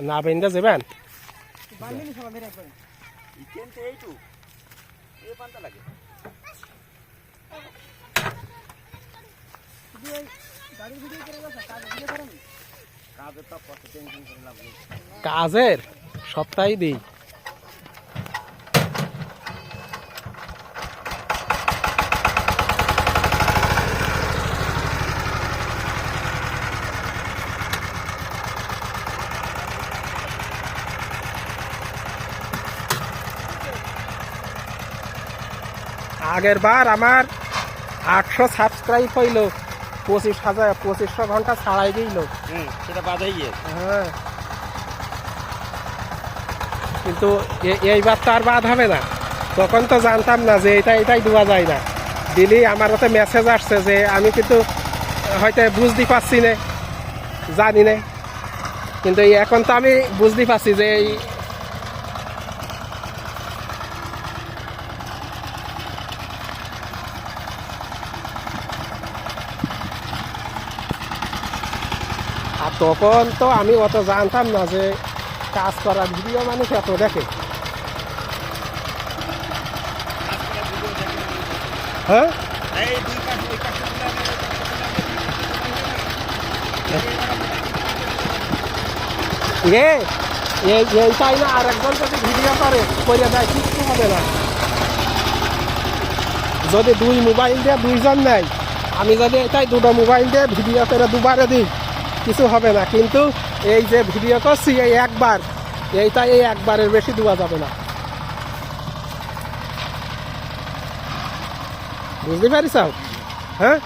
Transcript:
না বেন্দা যাবেন? বানবি নি সবাই বের একবারে কিন্তু এইটু এই পান্তা লাগে শুধু এই গাড়ির ভিডিও করে গেছে কাজ ভিডিও করেন কাজের তো কত টেনশন করে লাভ নেই কাজের সপ্তাহে দিই আগের বার আমার আটশো সাবস্ক্রাইব হইল পঁচিশ হাজার পঁচিশশো ঘণ্টা ছাড়াই হুম সেটা বাধাই হ্যাঁ। কিন্তু এইবার তো আর বাদ হবে না। তখন তো জানতাম না যে এটা এটাই দেওয়া যায় না। দিলি আমার হাতে মেসেজ আসছে যে আমি কিন্তু হয়তো বুঝতে পারছি না জানি না। কিন্তু এখন তো আমি বুঝতে পারছি যে এই আর তখন তো আমি অত জানতাম না যে কাজ করার ভিডিও মানুষ এত দেখে? হ্যাঁ? না আর একজন যদি ভিডিও করে করে দেয়, কিচ্ছু হবে না। যদি দুই মোবাইল দিয়ে দুইজন নেয়, আমি যদি এটাই দুটো মোবাইল দিয়ে ভিডিও করে দুবারে দিই কিছু হবে না। কিন্তু এই যে ভিডিও করছি, এই একবার, এইটা এই একবারের বেশি দেওয়া যাবে না। বুঝতে পারিস হ্যাঁ?